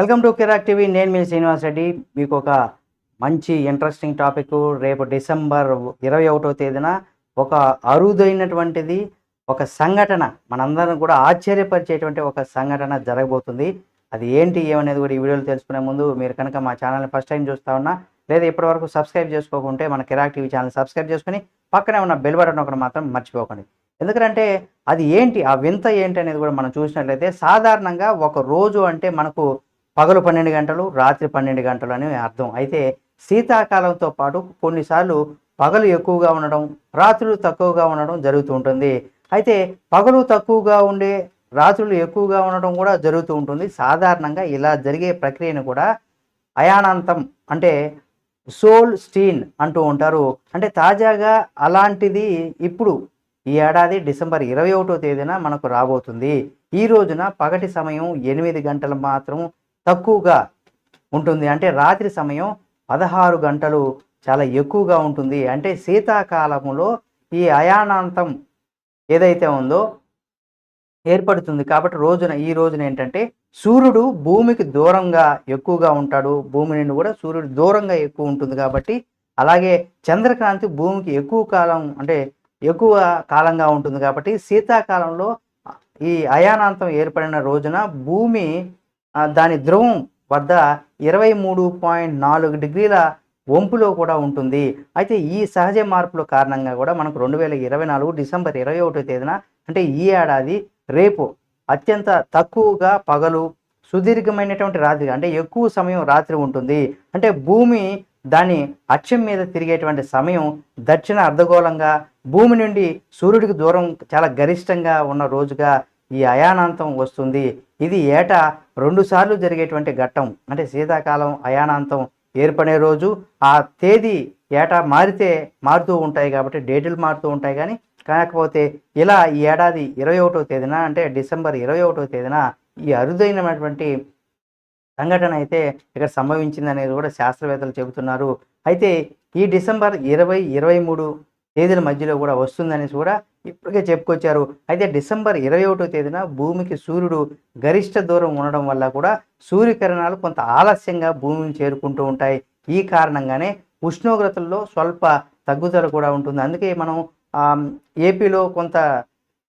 Welcome to Kirik TV. నేను మీ శ్రీనివాస్ రెడ్డి. మీకు ఒక మంచి ఇంట్రెస్టింగ్ టాపిక్ రేపు డిసెంబర్ ఇరవై ఒకటో తేదీన ఒక అరుదైనటువంటిది ఒక సంఘటన మనందరం కూడా ఆశ్చర్యపరిచేటువంటి ఒక సంఘటన జరగబోతుంది. అది ఏంటి ఏమనేది కూడా ఈ వీడియోలో తెలుసుకునే ముందు మీరు కనుక మా ఛానల్ని ఫస్ట్ టైం చూస్తా ఉన్నా లేదా ఇప్పటివరకు సబ్స్క్రైబ్ చేసుకోకుంటే మన కిరాక్ టీవీ ఛానల్ సబ్స్క్రైబ్ చేసుకుని పక్కనే ఉన్న బెల్ బటన్ ఒకటి మాత్రం మర్చిపోకండి. ఎందుకంటే అది ఏంటి ఆ వింత ఏంటి అనేది కూడా మనం చూసినట్లయితే సాధారణంగా ఒక రోజు అంటే మనకు పగలు పన్నెండు గంటలు రాత్రి పన్నెండు గంటలు అని అర్థం. అయితే శీతాకాలంతో పాటు కొన్నిసార్లు పగలు ఎక్కువగా ఉండడం రాత్రులు తక్కువగా ఉండడం జరుగుతూ ఉంటుంది. అయితే పగలు తక్కువగా ఉండే రాత్రులు ఎక్కువగా ఉండడం కూడా జరుగుతూ ఉంటుంది. సాధారణంగా ఇలా జరిగే ప్రక్రియను కూడా అయానాంతం అంటే సోల్ స్టీన్ అంటూ ఉంటారు. అంటే తాజాగా అలాంటిది ఇప్పుడు ఈ ఏడాది డిసెంబర్ ఇరవై ఒకటో తేదీన మనకు రాబోతుంది. ఈ రోజున పగటి సమయం ఎనిమిది గంటలు మాత్రం తక్కువగా ఉంటుంది. అంటే రాత్రి సమయం పదహారు గంటలు చాలా ఎక్కువగా ఉంటుంది. అంటే శీతాకాలములో ఈ అయానాంతం ఏదైతే ఉందో ఏర్పడుతుంది. కాబట్టి రోజున ఈ రోజున ఏంటంటే సూర్యుడు భూమికి దూరంగా ఎక్కువగా ఉంటాడు. భూమి నుండి కూడా సూర్యుడు దూరంగా ఎక్కువ ఉంటుంది కాబట్టి అలాగే చంద్రకాంతి భూమికి ఎక్కువ కాలం అంటే ఎక్కువ కాలంగా ఉంటుంది. కాబట్టి శీతాకాలంలో ఈ అయానాంతం ఏర్పడిన రోజున భూమి దాని ధ్రువం వద్ద ఇరవై మూడు పాయింట్ నాలుగు డిగ్రీల వంపులో కూడా ఉంటుంది. అయితే ఈ సహజ మార్పుల కారణంగా కూడా మనకు రెండు వేల ఇరవై నాలుగు డిసెంబర్ ఇరవై ఒకటో తేదీన అంటే ఈ ఏడాది రేపు అత్యంత తక్కువగా పగలు సుదీర్ఘమైనటువంటి రాత్రి అంటే ఎక్కువ సమయం రాత్రి ఉంటుంది. అంటే భూమి దాని అక్షం మీద తిరిగేటువంటి సమయం దక్షిణ అర్ధగోళంగా భూమి నుండి సూర్యుడికి దూరం చాలా గరిష్టంగా ఉన్న రోజుగా ఈ అయానాంతం వస్తుంది. ఇది ఏటా రెండుసార్లు జరిగేటువంటి ఘట్టం. అంటే శీతాకాలం అయానాంతం ఏర్పడే రోజు ఆ తేదీ ఏటా మారితే మారుతూ ఉంటాయి కాబట్టి డేటులు మారుతూ ఉంటాయి కానీ కాకపోతే ఇలా ఈ ఏడాది ఇరవై ఒకటో తేదీన అంటే డిసెంబర్ ఇరవై ఒకటో తేదీన ఈ అరుదైనటువంటి సంఘటన అయితే ఇక్కడ సంభవించింది అనేది కూడా శాస్త్రవేత్తలు చెబుతున్నారు. అయితే ఈ డిసెంబర్ ఇరవై ఇరవై మూడు తేదీల మధ్యలో కూడా వస్తుందనేసి కూడా ఇప్పటికే చెప్పుకొచ్చారు. అయితే డిసెంబర్ ఇరవై ఒకటో తేదీన భూమికి సూర్యుడు గరిష్ట దూరం ఉండడం వల్ల కూడా సూర్యకిరణాలు కొంత ఆలస్యంగా భూమిని చేరుకుంటూ ఉంటాయి. ఈ కారణంగానే ఉష్ణోగ్రతల్లో స్వల్ప తగ్గుదల కూడా ఉంటుంది. అందుకే మనం ఏపీలో కొంత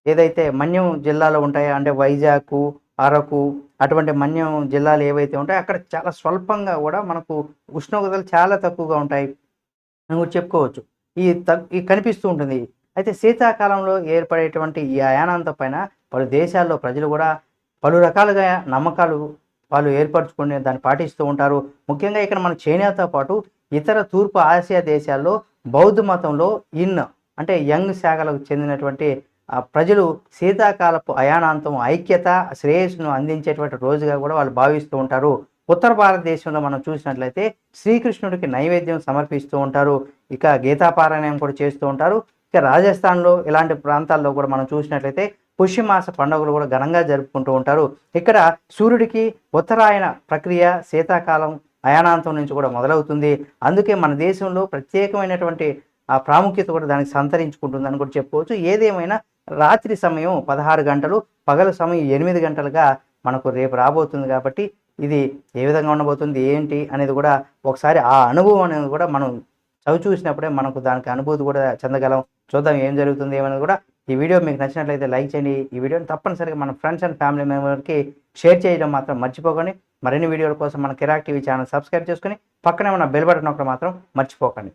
ఏదైతే మన్యం జిల్లాలో ఉంటాయో అంటే వైజాగ్ అరకు అటువంటి మన్యం జిల్లాలు ఏవైతే ఉంటాయో అక్కడ చాలా స్వల్పంగా కూడా మనకు ఉష్ణోగ్రతలు చాలా తక్కువగా ఉంటాయి. అని కూడా చెప్పుకోవచ్చు. ఈ తగ్ ఈ కనిపిస్తూ ఉంటుంది. అయితే శీతాకాలంలో ఏర్పడేటువంటి ఈ అయానాంతం పైన పలు దేశాల్లో ప్రజలు కూడా పలు రకాలుగా నమ్మకాలు వాళ్ళు ఏర్పరచుకుని దాన్ని పాటిస్తూ ఉంటారు. ముఖ్యంగా ఇక్కడ మన చైనాతో పాటు ఇతర తూర్పు ఆసియా దేశాల్లో బౌద్ధ మతంలో ఇన్ అంటే యంగ్ శాఖలకు చెందినటువంటి ప్రజలు శీతాకాలపు అయానాంతం ఐక్యత శ్రేయస్సును అందించేటువంటి రోజుగా కూడా వాళ్ళు భావిస్తూ ఉంటారు. ఉత్తర భారతదేశంలో మనం చూసినట్లయితే శ్రీకృష్ణుడికి నైవేద్యం సమర్పిస్తూ ఉంటారు. ఇక గీతాపారాయణం కూడా చేస్తూ ఉంటారు. ఇక రాజస్థాన్లో ఇలాంటి ప్రాంతాల్లో కూడా మనం చూసినట్లయితే పుష్యమాస పండుగలు కూడా ఘనంగా జరుపుకుంటూ ఉంటారు. ఇక్కడ సూర్యుడికి ఉత్తరాయణ ప్రక్రియ శీతాకాలం అయానాంతం నుంచి కూడా మొదలవుతుంది. అందుకే మన దేశంలో ప్రత్యేకమైనటువంటి ఆ ప్రాముఖ్యత కూడా దానికి సంతరించుకుంటుందని కూడా చెప్పుకోవచ్చు. ఏదేమైనా రాత్రి సమయం పదహారు గంటలు పగలు సమయం ఎనిమిది గంటలుగా మనకు రేపు రాబోతుంది కాబట్టి ఇది ఏ విధంగా ఉండబోతుంది ఏంటి అనేది కూడా ఒకసారి ఆ అనుభవం అనేది కూడా మనం చవి చూసినప్పుడే మనకు దానికి అనుభూతి కూడా చెందగలం. చూద్దాం ఏం జరుగుతుంది ఏమనేది కూడా ఈ వీడియో మీకు నచ్చినట్లయితే లైక్ చేయండి. ఈ వీడియోని తప్పనిసరిగా మన ఫ్రెండ్స్ అండ్ ఫ్యామిలీ మెంబర్కి షేర్ చేయడం మాత్రం మర్చిపోకండి. మరిన్ని వీడియోల కోసం మన కిరాక్ టీవీ ఛానల్ సబ్స్క్రైబ్ చేసుకుని పక్కనే ఉన్న బెల్ బటన్ ఒకటి మాత్రం మర్చిపోకండి.